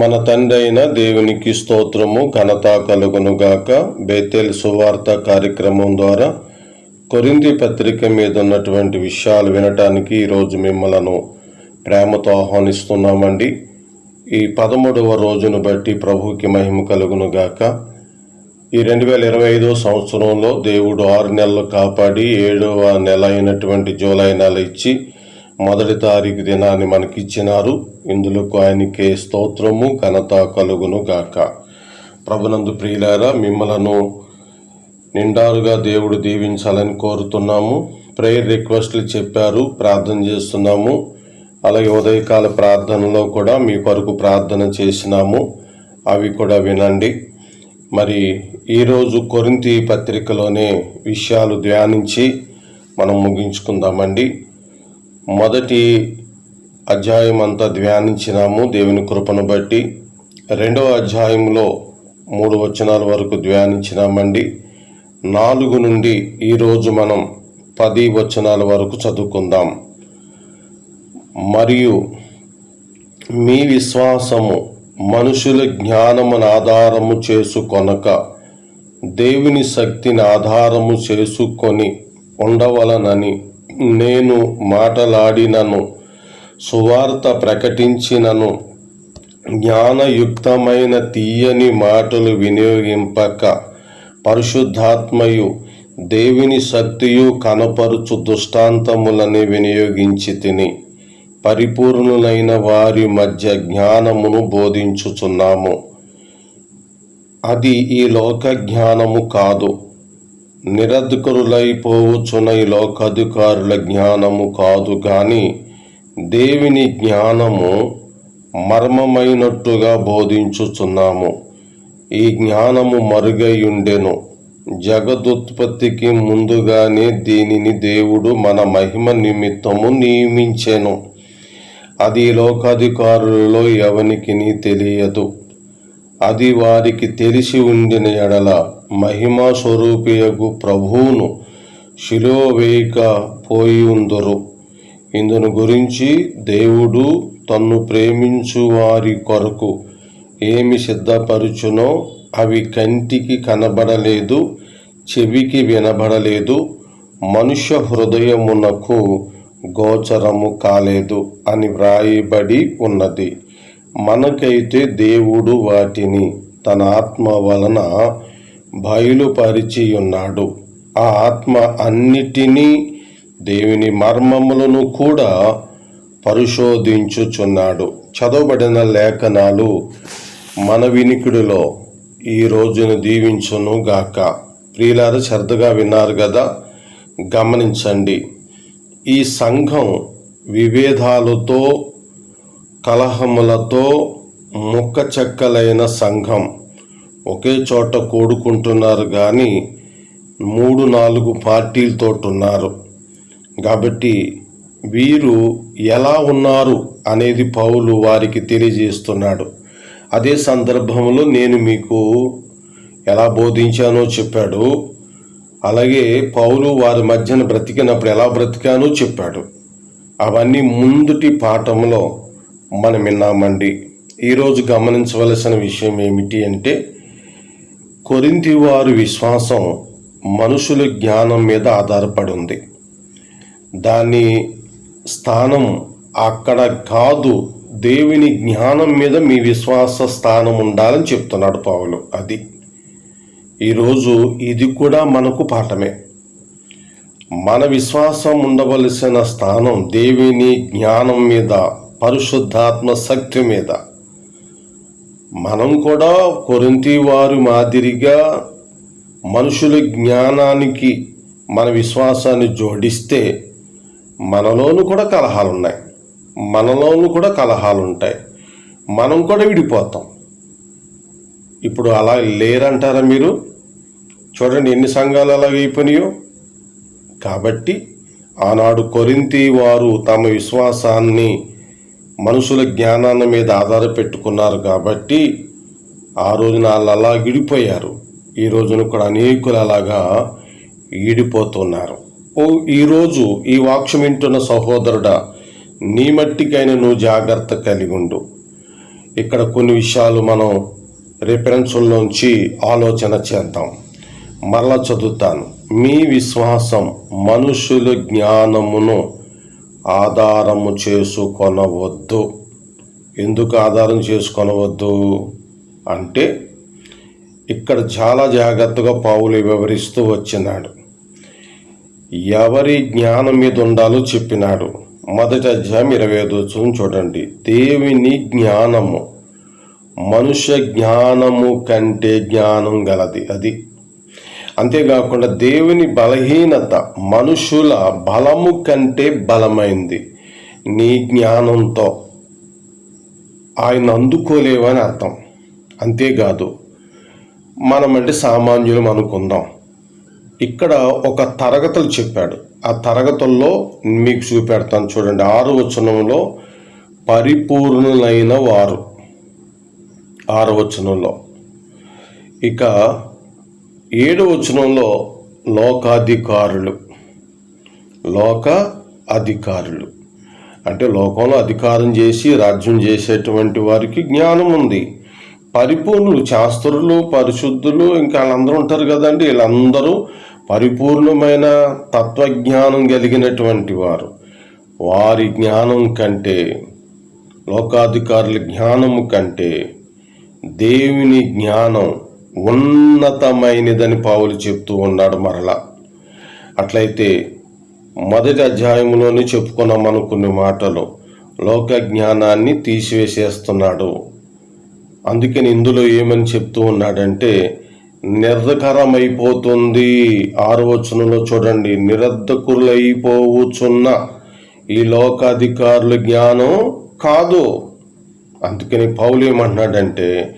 మన తండైన దేవునికి స్తోత్రము ఘనత కలుగునుగాక బేతేల్ సువార్త కార్యక్రమం ద్వారా కొరింది పత్రిక మీద ఉన్నటువంటి విషయాలు వినటానికి ఈరోజు మిమ్మలను ప్రేమతో ఆహ్వానిస్తున్నామండి. ఈ పదమూడవ రోజును బట్టి ప్రభుకి మహిమ కలుగునుగాక ఈ రెండు వేల ఇరవై ఐదో సంవత్సరంలో దేవుడు ఆరు నెలలు కాపాడి ఏడవ నెల అయినటువంటి జూలై నెల ఇచ్చి మొదటి తారీఖు దినాన్ని మనకిచ్చినారు. ఇందులోకి ఆయనకే స్తోత్రము ఘనత కలుగును గాక. ప్రభునందు ప్రియులారా మిమ్మలను నిండారుగా దేవుడు దీవించాలని కోరుతున్నాము. ప్రేయర్ రిక్వెస్ట్లు చెప్పారు ప్రార్థన చేస్తున్నాము. అలాగే ఉదయకాల ప్రార్థనలో కూడా మీ కొరకు ప్రార్థన చేసినాము. అవి కూడా వినండి. మరి ఈరోజు కొరింతి పత్రికలోనే విషయాలు ధ్యానించి మనం ముగించుకుందామండి. మొదటి అధ్యాయం అంతా ధ్యానించినాము దేవుని కృపను బట్టి. రెండవ అధ్యాయంలో మూడు వచనాల వరకు ధ్యానించినామండి. నాలుగు నుండి ఈరోజు మనం పది వచనాల వరకు చదువుకుందాం. మరియు మీ విశ్వాసము మనుషుల జ్ఞానమును ఆధారము చేసుకొనక దేవుని శక్తిని ఆధారము చేసుకొని ఉండవలనని నేను మాటలాడినను సువార్త ప్రకటించినను జ్ఞానయుక్తమైన తీయని మాటలు వినియోగింపక పరిశుద్ధాత్మయు దేవుని శక్తియు కనపరుచు దుష్టాంతములని వినియోగించి తిని పరిపూర్ణులైన వారి మధ్య జ్ఞానమును బోధించుచున్నాము. అది ఈ లోక జ్ఞానము కాదు. నిరధికరులైపోవచ్చున ఈ లోకాధికారుల జ్ఞానము కాదు గాని దేవుని జ్ఞానము మర్మమైనట్టుగా బోధించుచున్నాము. ఈ జ్ఞానము మరుగైయుండెను. జగదుత్పత్తికి ముందుగానే దీనిని దేవుడు మన మహిమ నిమిత్తము నియమించెను. అది లోకాధికారులలో ఎవనికి తెలియదు. అది వారికి తెలిసి ఉండిన ఎడల మహిమ స్వరూపియగు ప్రభువును శిలో వేయక పోయి ఉందరు ఇందును గురించి దేవుడు తన్ను ప్రేమించు వారి కొరకు ఏమి సిద్ధపరుచునో అవి కంటికి కనబడలేదు చెవికి వినబడలేదు మనుష్య హృదయమునకు గోచరము కాలేదు అని వ్రాయబడి ఉన్నది. మనకైతే దేవుడు వాటిని తన ఆత్మ వలన బయలుపరిచి ఉన్నాడు ఆ ఆత్మ అన్నిటినీ దేవుని మర్మములను కూడా పరిశోధించుచున్నాడు. చదవబడిన లేఖనాలు మన వినికిడిలో ఈ రోజును దీవించును గాక ప్రియులారు శ్రద్ధగా విన్నారు కదా గమనించండి. ఈ సంఘం విభేదాలతో కలహములతో ముక్కచెక్కలైన సంఘం. ఒకే చోట కూడుకుంటున్నారు కానీ మూడు నాలుగు పార్టీలతో ఉన్నారు కాబట్టి వీరు ఎలా ఉన్నారు అనేది పౌలు వారికి తెలియజేస్తున్నాడు. అదే సందర్భంలో నేను మీకు ఎలా బోధించానో చెప్పాడు. అలాగే పౌలు వారి మధ్యన బ్రతికినప్పుడు ఎలా బ్రతికానో చెప్పాడు. అవన్నీ ముందుటి పాఠంలో మనం విన్నామండి. ఈరోజు గమనించవలసిన విషయం ఏమిటి అంటే కొరింతి వారి విశ్వాసం మనుషుల జ్ఞానం మీద ఆధారపడి ఉంది దాని స్థానం అక్కడ కాదు. దేవుని జ్ఞానం మీద మీ విశ్వాస స్థానం ఉండాలని చెప్తున్నాడు పావులు. అది. ఈరోజు ఇది కూడా మనకు పాఠమే. మన విశ్వాసం ఉండవలసిన స్థానం దేవుని జ్ఞానం మీద పరిశుద్ధాత్మ శక్తి మీద. మనం కూడా కొరింతి వారి మాదిరిగా మనుషుల జ్ఞానానికి మన విశ్వాసాన్ని జోడిస్తే మనలోనూ కూడా కలహాలు ఉన్నాయి మనలోను కూడా కలహాలు ఉంటాయి మనం కూడా విడిపోతాం. ఇప్పుడు అలా లేరంటారా మీరు? చూడండి ఎన్ని సంఘాలు అలాగ అయిపోయినాయో. కాబట్టి ఆనాడు కొరింతి వారు తమ విశ్వాసాన్ని మనుషుల జ్ఞానాన్ని మీద ఆధారపెట్టుకున్నారు కాబట్టి ఆ రోజున వాళ్ళు అలా విడిపోయారు. ఈ రోజున కూడా అనేకులు అలాగా ఈడిపోతున్నారు ఓ ఈరోజు ఈ వాక్యం వింటున్న సహోదరుడా నీ మట్టికైనా నువ్వు జాగ్రత్త కలిగి ఉండు. ఇక్కడ కొన్ని విషయాలు మనం రిఫరెన్సుల్లోంచి ఆలోచన చేద్దాం. మరలా చదువుతాను. మీ విశ్వాసం మనుషుల జ్ఞానమును ఆధారము చేసుకొనవద్దు. ఎందుకు ఆధారం చేసుకొనవద్దు? అంటే ఇక్కడ చాలా జాగ్రత్తగా పావులు వివరిస్తూ వచ్చినాడు. ఎవరి జ్ఞానం మీద ఉండాలో చెప్పినాడు. మొదటి అధ్యాయం ఇరవై ఐదు చూడండి. దేవుని జ్ఞానము మనుష్య జ్ఞానము కంటే జ్ఞానం గలది. అది అంతేకాకుండా దేవుని బలహీనత మనుషుల బలము కంటే బలమైంది. నీ జ్ఞానంతో ఆయన అందుకోలేవని అర్థం. అంతేకాదు మనమంటే సామాన్యులం అనుకుందాం. ఇక్కడ ఒక తరగతులు చెప్పాడు. ఆ తరగతుల్లో మీకు చూపెడతాను చూడండి. ఆరు వచనంలో పరిపూర్ణులైన వారు. ఆరు వచనంలో. ఇక ఏడు వచనంలో లోకాధికారులు. లోక అధికారులు అంటే లోకంలో అధికారం చేసి రాజ్యం చేసేటువంటి వారికి జ్ఞానం ఉంది. పరిపూర్ణులు శాస్త్రులు పరిశుద్ధులు ఇంకా వాళ్ళందరూ ఉంటారు కదండి. వీళ్ళందరూ పరిపూర్ణమైన తత్వజ్ఞానం కలిగినటువంటి వారు. వారి జ్ఞానం కంటే లోకాధికారుల జ్ఞానము కంటే దేవుని జ్ఞానం ఉన్నతమైనదని పావులు చెప్తూ ఉన్నాడు మరలా. అట్లయితే మొదటి అధ్యాయంలోనే చెప్పుకున్నాం అనుకునే మాటలు లోక జ్ఞానాన్ని తీసివేసేస్తున్నాడు. అందుకని ఇందులో ఏమని చెప్తూ ఉన్నాడంటే నిర్ధకరమైపోతుంది ఆరు వచనంలో చూడండి నిరర్ధకులైపోవచ్చున్న ఈ లోకాధికారుల జ్ఞానం కాదు. అందుకని పౌలు ఏమంటున్నాడంటే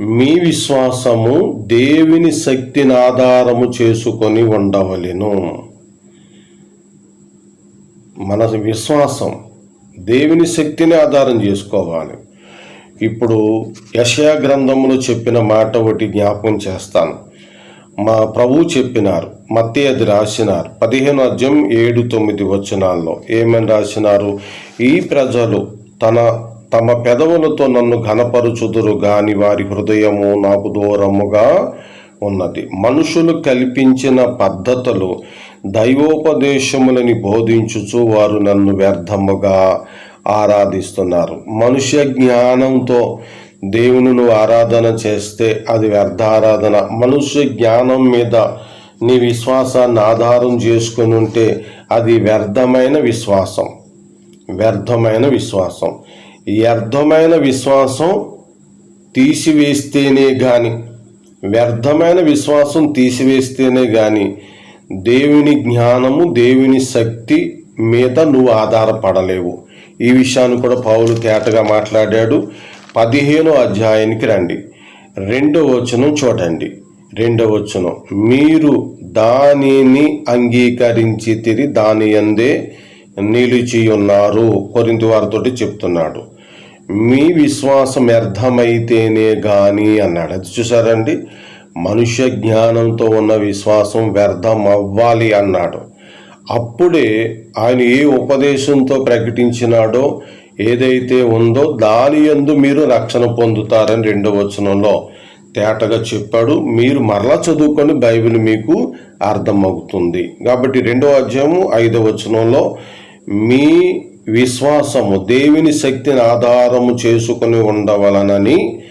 మీ విశ్వాసము దేవుని శక్తిని ఆధారము చేసుకొని ఉండవలెను. మన విశ్వాసం దేవుని శక్తిని ఆధారం చేసుకోవాలి. ఇప్పుడు యశయా గ్రంథములు చెప్పిన మాట ఒకటి జ్ఞాపకం చేస్తాను. మా ప్రభు చెప్పినారు మత్తే అది రాసినారు పదిహేను అధ్యయం ఏడు తొమ్మిది వచనాల్లో ఏమని రాసినారు? ఈ ప్రజలు తన తమ పెదవులతో నన్ను ఘనపరుచుదురు గాని వారి హృదయము నాకు దూరముగా ఉన్నది. మనుషులు కల్పించిన పద్ధతులు దైవోపదేశములని బోధించుచు వారు నన్ను వ్యర్థముగా ఆరాధిస్తున్నారు. మనుష్య జ్ఞానంతో దేవునిను ఆరాధన చేస్తే అది వ్యర్థ ఆరాధన మనుష్య జ్ఞానం మీద నీ విశ్వాసాన్ని ఆధారం చేసుకుని ఉంటే అది వ్యర్థమైన విశ్వాసం. వ్యర్థమైన విశ్వాసం. వ్యర్థమైన విశ్వాసం తీసివేస్తేనే గాని వ్యర్థమైన విశ్వాసం తీసివేస్తేనే గాని దేవుని జ్ఞానము దేవుని శక్తి మీద నువ్వు ఆధారపడలేవు. ఈ విషయాన్ని కూడా పౌలు తేటగా మాట్లాడాడు. పదిహేనో అధ్యాయానికి రండి. రెండో వచనం చూడండి. రెండో వచనం. మీరు దానిని అంగీకరించి తిరిగి దాని అందే నిలిచి ఉన్నారు కొరింత వారితోటి చెప్తున్నాడు. మీ విశ్వాసం వ్యర్థమైతేనే కానీ అన్నాడు. అది చూసారండి? మనుష్య జ్ఞానంతో ఉన్న విశ్వాసం వ్యర్థం అవ్వాలి అన్నాడు. అప్పుడే ఆయన ఏ ఉపదేశంతో ప్రకటించినాడో ఏదైతే ఉందో దాని యందు మీరు రక్షణ పొందుతారని రెండవ వచనంలో తేటగా చెప్పాడు. మీరు మరలా చదువుకొని బైబిల్ మీకు అర్థమవుతుంది. కాబట్టి రెండవ అధ్యాయము ఐదవ వచనంలో మీ విశ్వాసము దేవుని శక్తిని ఆధారము చేసుకుని ఉండవలనని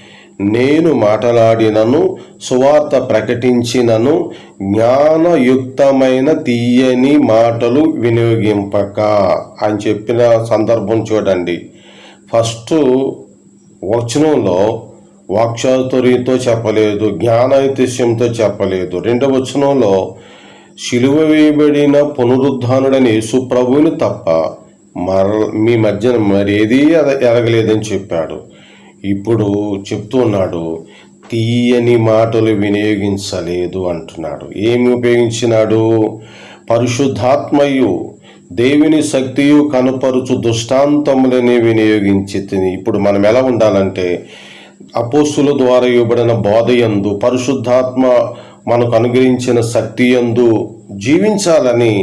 నేను మాట్లాడినను సువార్త ప్రకటించినను జ్ఞానయుక్తమైన తీయని మాటలు వినియోగింపక అని చెప్పిన సందర్భం చూడండి. ఫస్ట్ వచనంలో వాక్చాతుర్యంతో చెప్పలేదు జ్ఞానయుతిష్యంతో చెప్పలేదు. రెండవ వచనంలో శిలువ వేయబడిన పునరుద్ధానుడని యేసు ప్రభువుని తప్ప మర మీ మధ్యన మరేదీ ఎరగలేదని చెప్పాడు. ఇప్పుడు చెప్తున్నాడు తీయని మాటలు వినియోగించలేదు అంటున్నాడు. ఏమి ఉపయోగించినాడు? పరిశుద్ధాత్మయు దేవుని శక్తియు కనపరుచు దుష్టాంతములని వినియోగించి తిని ఇప్పుడు మనం ఎలా ఉండాలంటే అపోస్తుల ద్వారా ఇవ్వబడిన బోధయందు పరిశుద్ధాత్మ మనకు అనుగ్రహించిన శక్తి యందు జీవించాలని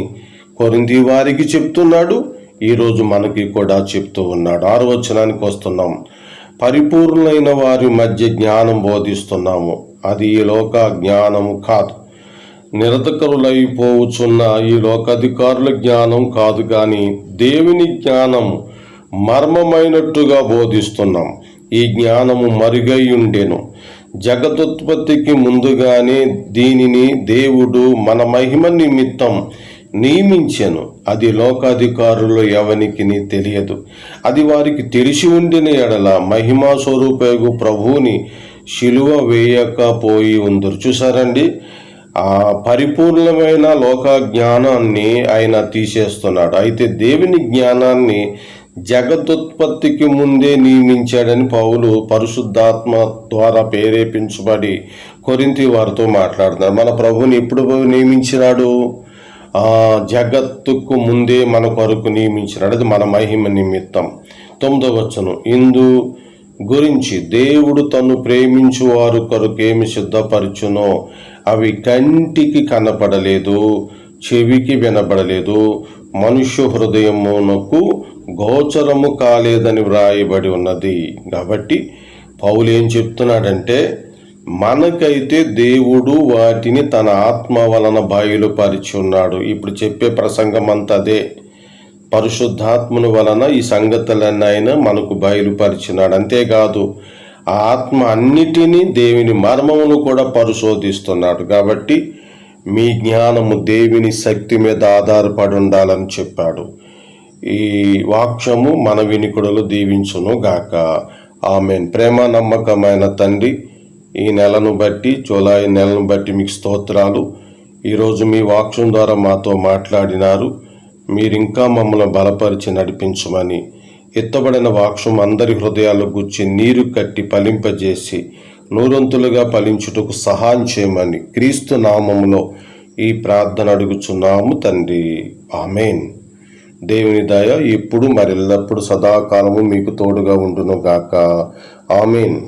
కొరింది వారికి చెప్తున్నాడు ఈరోజు మనకి కూడా చెప్తూ ఉన్నాడు. ఆరు వచనానికి వస్తున్నాం. పరిపూర్ణులైన వారి మధ్య జ్ఞానం బోధిస్తున్నాము. అది ఈ లోక జ్ఞానము కాదు. నిరతకరులైపోవచ్చున్న ఈ లోకాధికారుల జ్ఞానం కాదు కానీ దేవుని జ్ఞానం మర్మమైనట్టుగా బోధిస్తున్నాం. ఈ జ్ఞానము మరుగై ఉండెను. జగదుత్పత్తికి ముందుగానే దీనిని దేవుడు మన మహిమ నిమిత్తం నియమించెను. అది లోకాధికారులు ఎవనికి తెలియదు. అది వారికి తెలిసి ఉండిన ఎడల మహిమా స్వరూపేగు ప్రభువుని శిలువ వేయకపోయి ఉందరు. చూసారండి ఆ పరిపూర్ణమైన లోక జ్ఞానాన్ని ఆయన తీసేస్తున్నాడు. అయితే దేవుని జ్ఞానాన్ని జగదుత్పత్తికి ముందే నియమించాడని పౌలు పరిశుద్ధాత్మ ద్వారా ప్రేరేపించబడి కొరింతి వారితో మాట్లాడుతున్నారు. మన ప్రభుని ఎప్పుడు నియమించినాడు? జగత్తుకు ముందే మన కొరకు నియమించినది మన మహిమ నిమిత్తం. తొమ్మిదవ వచ్చను ఇందు గురించి దేవుడు తను ప్రేమించు వారు కొరకేమి సిద్ధపరచునో అవి కంటికి కనపడలేదు చెవికి వినబడలేదు మనుష్య హృదయమునకు గోచరము కాలేదని వ్రాయబడి ఉన్నది. కాబట్టి పౌలు ఏం చెప్తున్నాడంటే మనకైతే దేవుడు వాటిని తన ఆత్మ వలన బయలుపరిచి ఉన్నాడు ఇప్పుడు చెప్పే ప్రసంగం అంతా అదే. పరిశుద్ధాత్మను వలన ఈ సంగతులన్నీ ఆయన మనకు బయలుపరిచినాడు. అంతేకాదు ఆ ఆత్మ అన్నిటినీ దేవుని మర్మమును కూడా పరిశోధిస్తున్నాడు. కాబట్టి మీ జ్ఞానము దేవుని శక్తి మీద ఆధారపడి ఉండాలని చెప్పాడు. ఈ వాక్యము మన వినికుడలు దీవించును గాక. ఆమెన్. ప్రేమ నమ్మకమైన తండ్రి ఈ నెలను బట్టి జూలై నెలను బట్టి మీకు స్తోత్రాలు. ఈరోజు మీ వాక్యం ద్వారా మాతో మాట్లాడినారు. మీరు ఇంకా మమ్మల్ని బలపరిచి నడిపించమని. ఎత్తబడిన వాక్షం అందరి హృదయాలు గుచ్చి నీరు కట్టి ఫలింపజేసి నూరంతులుగా ఫలించుటకు సహాయం చేయమని క్రీస్తు నామములో ఈ ప్రార్థన అడుగుచున్నాము తండ్రి. ఆమెన్. దేవుని దయ ఇప్పుడు మరెల్లప్పుడు సదాకాలము మీకు తోడుగా ఉండును గాక ఆమెన్.